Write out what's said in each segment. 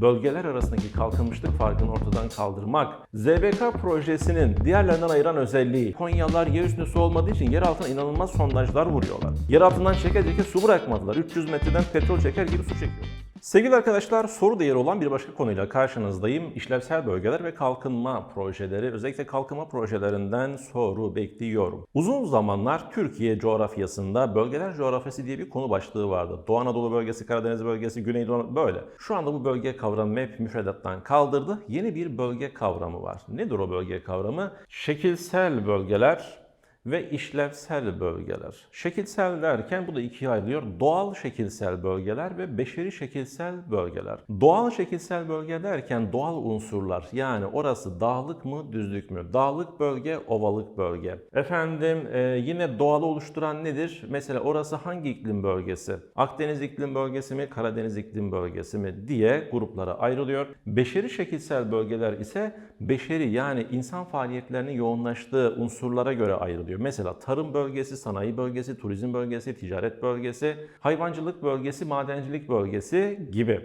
bölgeler arasındaki kalkınmışlık farkını ortadan kaldırmak. ZBK projesinin diğerlerinden ayıran özelliği Konyalılar yer üstünde su olmadığı için yer altına inanılmaz sondajlar vuruyorlar. Yer altından çeker çeker su bırakmadılar. 300 metreden petrol çeker gibi su çekiyorlar. Sevgili arkadaşlar soru değeri olan bir başka konuyla karşınızdayım. İşlevsel bölgeler ve kalkınma projeleri, özellikle kalkınma projelerinden soru bekliyorum. Uzun zamanlar Türkiye coğrafyasında bölgeler coğrafyası diye bir konu başlığı vardı. Doğu Anadolu bölgesi, Karadeniz bölgesi, Güneydoğu böyle. Şu anda bu bölge kavramı MEP müfredattan kaldırdı. Yeni bir bölge kavramı var. Nedir o bölge kavramı? Şekilsel bölgeler ve işlevsel bölgeler. Şekilsel derken bu da ikiye ayrılıyor. Doğal şekilsel bölgeler ve beşeri şekilsel bölgeler. Doğal şekilsel bölge derken doğal unsurlar yani orası dağlık mı düzlük mü? Dağlık bölge, ovalık bölge. Efendim e, yine doğalı oluşturan nedir? Mesela orası hangi iklim bölgesi? Akdeniz iklim bölgesi mi, Karadeniz iklim bölgesi mi diye gruplara ayrılıyor. Beşeri şekilsel bölgeler ise beşeri yani insan faaliyetlerinin yoğunlaştığı unsurlara göre ayrılıyor. Mesela tarım bölgesi, sanayi bölgesi, turizm bölgesi, ticaret bölgesi, hayvancılık bölgesi, madencilik bölgesi gibi.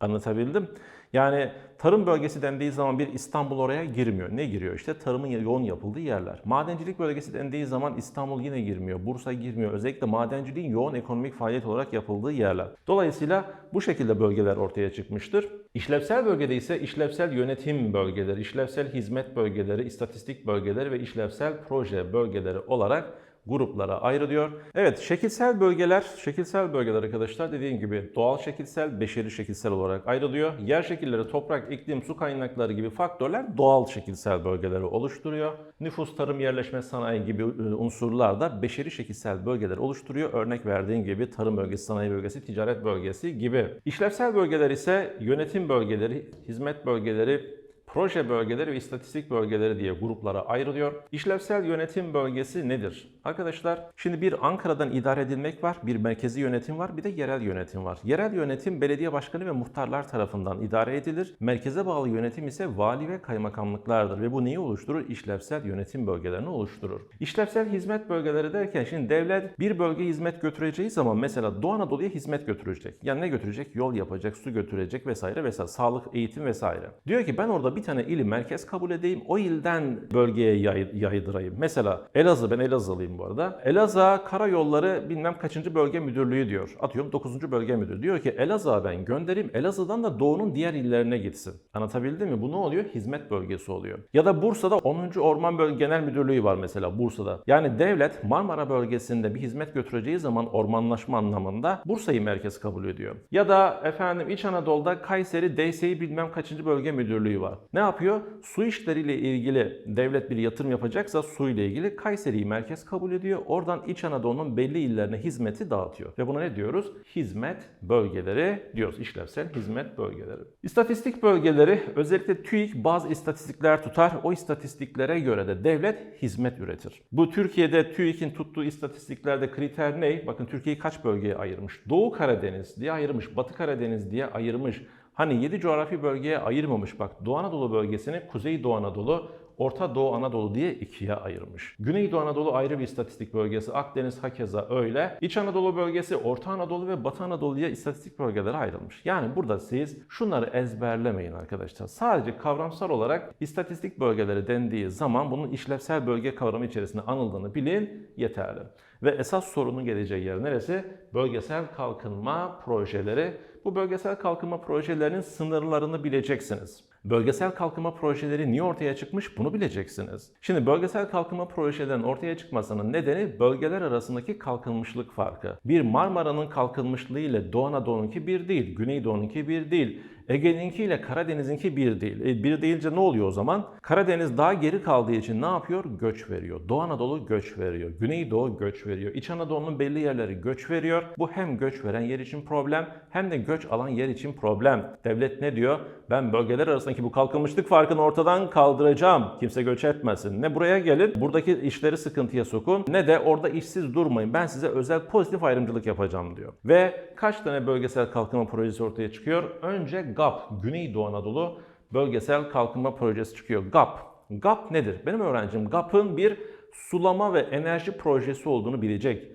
Anlatabildim? Yani tarım bölgesi dendiği zaman bir İstanbul oraya girmiyor. Ne giriyor? İşte tarımın yoğun yapıldığı yerler. Madencilik bölgesi dendiği zaman İstanbul yine girmiyor. Bursa girmiyor. Özellikle madenciliğin yoğun ekonomik faaliyet olarak yapıldığı yerler. Dolayısıyla bu şekilde bölgeler ortaya çıkmıştır. İşlevsel bölgede ise işlevsel yönetim bölgeleri, işlevsel hizmet bölgeleri, istatistik bölgeleri ve işlevsel proje bölgeleri olarak gruplara ayrılıyor. Evet, şekilsel bölgeler, şekilsel bölgeler arkadaşlar dediğim gibi doğal şekilsel, beşeri şekilsel olarak ayrılıyor. Yer şekilleri, toprak, iklim, su kaynakları gibi faktörler doğal şekilsel bölgeleri oluşturuyor. Nüfus, tarım, yerleşme, sanayi gibi e, unsurlar da beşeri şekilsel bölgeler oluşturuyor. Örnek verdiğim gibi tarım bölgesi, sanayi bölgesi, ticaret bölgesi gibi. İşlevsel bölgeler ise yönetim bölgeleri, hizmet bölgeleri, Proje bölgeleri ve istatistik bölgeleri diye gruplara ayrılıyor. İşlevsel yönetim bölgesi nedir? Arkadaşlar şimdi bir Ankara'dan idare edilmek var, bir merkezi yönetim var, bir de yerel yönetim var. Yerel yönetim belediye başkanı ve muhtarlar tarafından idare edilir. Merkeze bağlı yönetim ise vali ve kaymakamlıklardır ve bu neyi oluşturur? İşlevsel yönetim bölgelerini oluşturur. İşlevsel hizmet bölgeleri derken şimdi devlet bir bölgeye hizmet götüreceği zaman mesela Doğu Anadolu'ya hizmet götürecek. Yani ne götürecek? Yol yapacak, su götürecek vesaire vesaire. Sağlık, eğitim vesaire. Diyor ki ben orada bir tane ili merkez kabul edeyim. O ilden bölgeye yay, yaydırayım. Mesela Elazığ, ben Elazığlıyım bu arada. Elazığ Karayolları bilmem kaçıncı bölge müdürlüğü diyor. Atıyorum 9. bölge müdürü. Diyor ki Elazığ'a ben göndereyim. Elazığ'dan da doğunun diğer illerine gitsin. Anlatabildim mi? Bu ne oluyor? Hizmet bölgesi oluyor. Ya da Bursa'da 10. Orman Bölge Genel Müdürlüğü var mesela Bursa'da. Yani devlet Marmara bölgesinde bir hizmet götüreceği zaman ormanlaşma anlamında Bursa'yı merkez kabul ediyor. Ya da efendim İç Anadolu'da Kayseri DSİ bilmem kaçıncı bölge müdürlüğü var. Ne yapıyor? Su işleriyle ilgili devlet bir yatırım yapacaksa su ile ilgili Kayseri'yi merkez kabul ediyor. Oradan İç Anadolu'nun belli illerine hizmeti dağıtıyor. Ve buna ne diyoruz? Hizmet bölgeleri diyoruz. İşlevsel hizmet bölgeleri. İstatistik bölgeleri özellikle TÜİK bazı istatistikler tutar. O istatistiklere göre de devlet hizmet üretir. Bu Türkiye'de TÜİK'in tuttuğu istatistiklerde kriter ne? Bakın Türkiye'yi kaç bölgeye ayırmış? Doğu Karadeniz diye ayırmış, Batı Karadeniz diye ayırmış. Hani 7 coğrafi bölgeye ayırmamış bak Doğu Anadolu bölgesini Kuzey Doğu Anadolu, Orta Doğu Anadolu diye ikiye ayırmış. Güneydoğu Anadolu ayrı bir istatistik bölgesi, Akdeniz hakeza öyle. İç Anadolu bölgesi, Orta Anadolu ve Batı Anadolu diye istatistik bölgelere ayrılmış. Yani burada siz şunları ezberlemeyin arkadaşlar. Sadece kavramsal olarak istatistik bölgeleri dendiği zaman bunun işlevsel bölge kavramı içerisinde anıldığını bilin yeterli. Ve esas sorunun geleceği yer neresi? Bölgesel kalkınma projeleri. Bu bölgesel kalkınma projelerinin sınırlarını bileceksiniz. Bölgesel kalkınma projeleri niye ortaya çıkmış bunu bileceksiniz. Şimdi bölgesel kalkınma projelerinin ortaya çıkmasının nedeni bölgeler arasındaki kalkınmışlık farkı. Bir Marmara'nın kalkınmışlığı ile Doğu Anadolu'nunki bir değil, Güneydoğu'nunki bir değil. Ege'ninki ile Karadeniz'inki bir değil. E, bir deyince ne oluyor o zaman? Karadeniz daha geri kaldığı için ne yapıyor? Göç veriyor. Doğu Anadolu göç veriyor. Güneydoğu göç veriyor. İç Anadolu'nun belli yerleri göç veriyor. Bu hem göç veren yer için problem hem de göç alan yer için problem. Devlet ne diyor? Ben bölgeler arasındaki bu kalkınmışlık farkını ortadan kaldıracağım. Kimse göç etmesin. Ne buraya gelin, buradaki işleri sıkıntıya sokun ne de orada işsiz durmayın. Ben size özel pozitif ayrımcılık yapacağım diyor. Ve kaç tane bölgesel kalkınma projesi ortaya çıkıyor? Önce GAP, Güneydoğu Anadolu Bölgesel Kalkınma Projesi çıkıyor. GAP. GAP nedir? Benim öğrencim GAP'ın bir sulama ve enerji projesi olduğunu bilecek.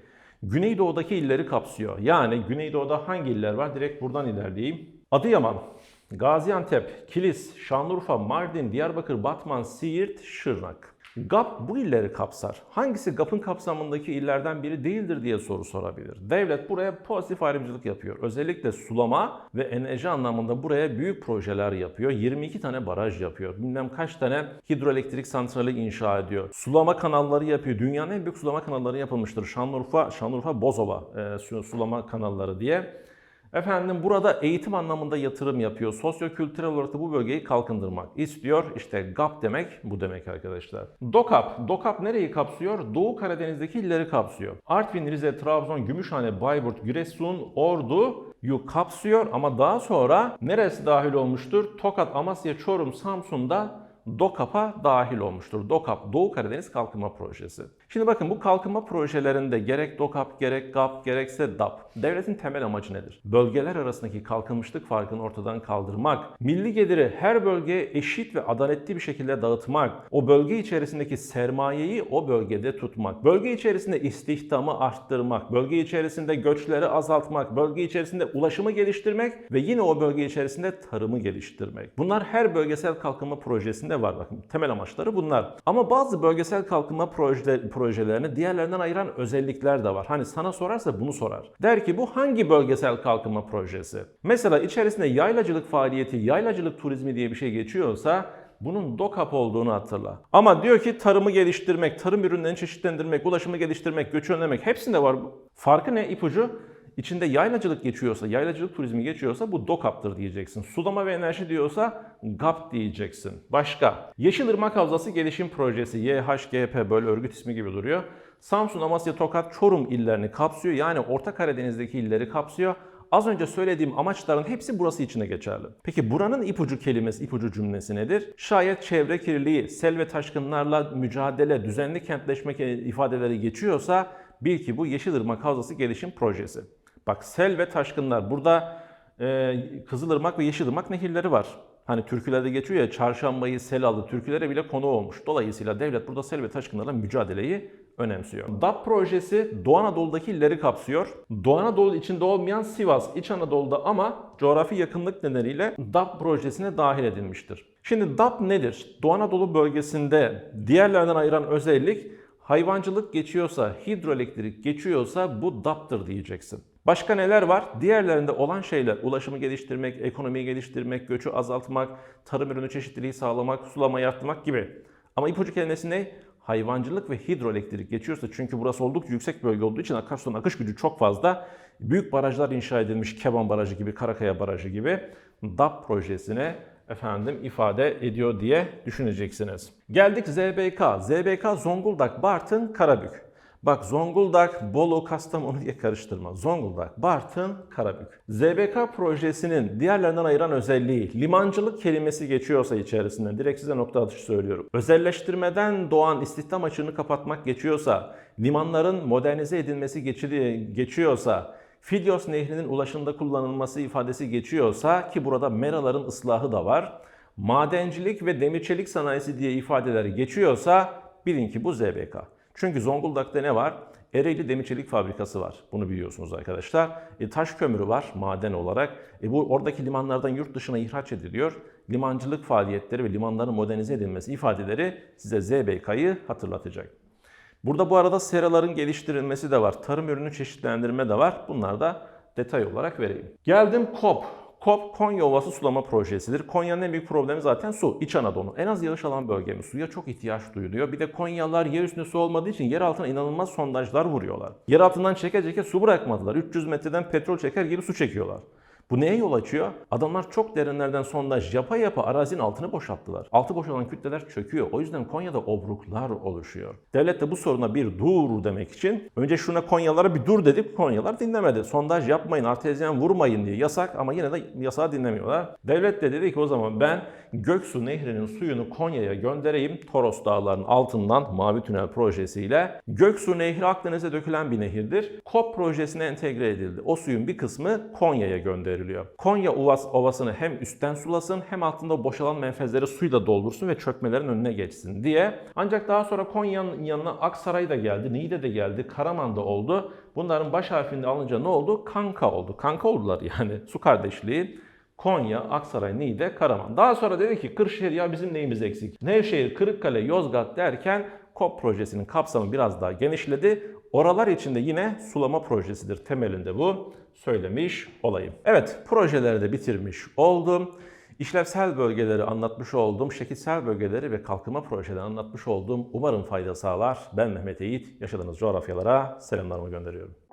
Güneydoğu'daki illeri kapsıyor. Yani Güneydoğu'da hangi iller var? Direkt buradan ilerleyeyim. Adıyaman, Gaziantep, Kilis, Şanlıurfa, Mardin, Diyarbakır, Batman, Siirt, Şırnak. GAP bu illeri kapsar. Hangisi GAP'ın kapsamındaki illerden biri değildir diye soru sorabilir. Devlet buraya pozitif ayrımcılık yapıyor. Özellikle sulama ve enerji anlamında buraya büyük projeler yapıyor. 22 tane baraj yapıyor. Bilmem kaç tane hidroelektrik santrali inşa ediyor. Sulama kanalları yapıyor. Dünyanın en büyük sulama kanalları yapılmıştır. Şanlıurfa, Şanlıurfa Bozova e, su- sulama kanalları diye. Efendim burada eğitim anlamında yatırım yapıyor. Sosyo-kültürel olarak da bu bölgeyi kalkındırmak istiyor. İşte GAP demek bu demek arkadaşlar. DOKAP. DOKAP nereyi kapsıyor? Doğu Karadeniz'deki illeri kapsıyor. Artvin, Rize, Trabzon, Gümüşhane, Bayburt, Giresun, Ordu'yu kapsıyor ama daha sonra neresi dahil olmuştur? Tokat, Amasya, Çorum, Samsun'da DOKAP'a dahil olmuştur. DOKAP, Doğu Karadeniz Kalkınma Projesi. Şimdi bakın bu kalkınma projelerinde gerek DOKAP, gerek GAP, gerekse DAP, devletin temel amacı nedir? Bölgeler arasındaki kalkınmışlık farkını ortadan kaldırmak, milli geliri her bölgeye eşit ve adaletli bir şekilde dağıtmak, o bölge içerisindeki sermayeyi o bölgede tutmak, bölge içerisinde istihdamı arttırmak, bölge içerisinde göçleri azaltmak, bölge içerisinde ulaşımı geliştirmek ve yine o bölge içerisinde tarımı geliştirmek. Bunlar her bölgesel kalkınma projesinde var. Bakın temel amaçları bunlar. Ama bazı bölgesel kalkınma proje, projelerini diğerlerinden ayıran özellikler de var. Hani sana sorarsa bunu sorar. Der ki bu hangi bölgesel kalkınma projesi? Mesela içerisinde yaylacılık faaliyeti, yaylacılık turizmi diye bir şey geçiyorsa bunun DOKAP olduğunu hatırla. Ama diyor ki tarımı geliştirmek, tarım ürünlerini çeşitlendirmek, ulaşımı geliştirmek, göçü önlemek hepsinde var. Farkı ne ipucu? İçinde yaylacılık geçiyorsa, yaylacılık turizmi geçiyorsa bu DOKAP'tır diyeceksin. Sulama ve enerji diyorsa GAP diyeceksin. Başka. Yeşilırmak Havzası Gelişim Projesi, YHGP böyle örgüt ismi gibi duruyor. Samsun, Amasya, Tokat, Çorum illerini kapsıyor. Yani Orta Karadeniz'deki illeri kapsıyor. Az önce söylediğim amaçların hepsi burası içine geçerli. Peki buranın ipucu kelimesi, ipucu cümlesi nedir? Şayet çevre kirliliği, sel ve taşkınlarla mücadele, düzenli kentleşme ifadeleri geçiyorsa bil ki bu Yeşilırmak Havzası Gelişim Projesi. Bak sel ve taşkınlar. Burada e, Kızılırmak ve Yeşilırmak nehirleri var. Hani türkülerde geçiyor ya çarşambayı sel aldı. Türkülere bile konu olmuş. Dolayısıyla devlet burada sel ve taşkınlarla mücadeleyi önemsiyor. DAP projesi Doğu Anadolu'daki illeri kapsıyor. Doğu Anadolu içinde olmayan Sivas, İç Anadolu'da ama coğrafi yakınlık nedeniyle DAP projesine dahil edilmiştir. Şimdi DAP nedir? Doğu Anadolu bölgesinde diğerlerden ayıran özellik hayvancılık geçiyorsa, hidroelektrik geçiyorsa bu DAP'tır diyeceksin. Başka neler var? Diğerlerinde olan şeyler ulaşımı geliştirmek, ekonomiyi geliştirmek, göçü azaltmak, tarım ürünü çeşitliliği sağlamak, sulamayı arttırmak gibi. Ama ipucu kelimesi ne? Hayvancılık ve hidroelektrik geçiyorsa çünkü burası oldukça yüksek bölge olduğu için akarsuların akış gücü çok fazla. Büyük barajlar inşa edilmiş Keban Barajı gibi, Karakaya Barajı gibi DAP projesine efendim ifade ediyor diye düşüneceksiniz. Geldik ZBK. ZBK Zonguldak, Bartın, Karabük. Bak Zonguldak, Bolu, Kastamonu diye karıştırma. Zonguldak, Bartın, Karabük. ZBK projesinin diğerlerinden ayıran özelliği limancılık kelimesi geçiyorsa içerisinde direkt size nokta atışı söylüyorum. Özelleştirmeden doğan istihdam açığını kapatmak geçiyorsa, limanların modernize edilmesi geçi- geçiyorsa, Fidyos Nehri'nin ulaşımda kullanılması ifadesi geçiyorsa ki burada meraların ıslahı da var. Madencilik ve demirçelik sanayisi diye ifadeler geçiyorsa bilin ki bu ZBK. Çünkü Zonguldak'ta ne var? Ereğli Demirçelik Fabrikası var. Bunu biliyorsunuz arkadaşlar. E, taş kömürü var maden olarak. E, bu oradaki limanlardan yurt dışına ihraç ediliyor. Limancılık faaliyetleri ve limanların modernize edilmesi ifadeleri size ZBK'yı hatırlatacak. Burada bu arada seraların geliştirilmesi de var. Tarım ürünü çeşitlendirme de var. Bunlar da detay olarak vereyim. Geldim KOP. KOP Konya Ovası Sulama Projesi'dir. Konya'nın en büyük problemi zaten su. İç Anadolu. En az yağış alan bölgemiz. Suya çok ihtiyaç duyuluyor. Bir de Konyalılar yer üstünde su olmadığı için yer altına inanılmaz sondajlar vuruyorlar. Yer altından çeke çeke su bırakmadılar. 300 metreden petrol çeker gibi su çekiyorlar. Bu neye yol açıyor? Adamlar çok derinlerden sondaj yapa yapa arazinin altını boşalttılar. Altı boşalan kütleler çöküyor. O yüzden Konya'da obruklar oluşuyor. Devlet de bu soruna bir dur demek için önce şuna Konyalara bir dur dedik. Konyalar dinlemedi. Sondaj yapmayın, artezyen vurmayın diye yasak ama yine de yasağı dinlemiyorlar. Devlet de dedi ki o zaman ben Göksu Nehri'nin suyunu Konya'ya göndereyim. Toros Dağları'nın altından Mavi Tünel projesiyle. Göksu Nehri Akdeniz'e dökülen bir nehirdir. KOP projesine entegre edildi. O suyun bir kısmı Konya'ya gönderiliyor. Konya Ovas, Ovası'nı hem üstten sulasın hem altında boşalan menfezleri suyla doldursun ve çökmelerin önüne geçsin diye. Ancak daha sonra Konya'nın yanına Aksaray da geldi, Niğde de geldi, Karaman da oldu. Bunların baş harfini alınca ne oldu? Kanka oldu. Kanka oldular yani. Su kardeşliği. Konya, Aksaray, Niğde, Karaman. Daha sonra dedi ki Kırşehir ya bizim neyimiz eksik? Nevşehir, Kırıkkale, Yozgat derken KOP projesinin kapsamı biraz daha genişledi. Oralar içinde yine sulama projesidir temelinde bu söylemiş olayım. Evet projeleri de bitirmiş oldum. İşlevsel bölgeleri anlatmış oldum, şekilsel bölgeleri ve kalkınma projelerini anlatmış oldum. Umarım fayda sağlar. Ben Mehmet Eğit, yaşadığınız coğrafyalara selamlarımı gönderiyorum.